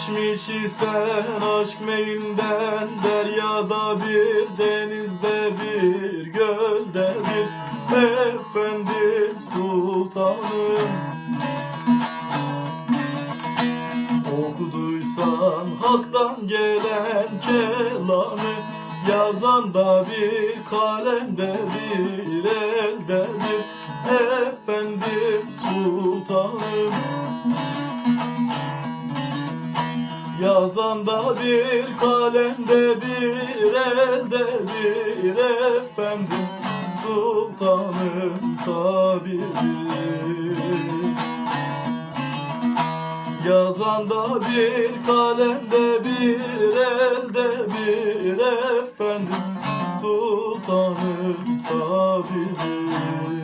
Geçmiş isen aşk meyimden Deryada bir, denizde bir, gölde bir Efendim sultanım. Okuduysan haktan gelen kelamı Yazan da bir, kalemde bir, elde bir Efendim sultanım. Yazan da bir kalemde bir elde bir efendim sultanım tabiri. Yazan da bir kalemde bir elde bir efendim sultanım tabiri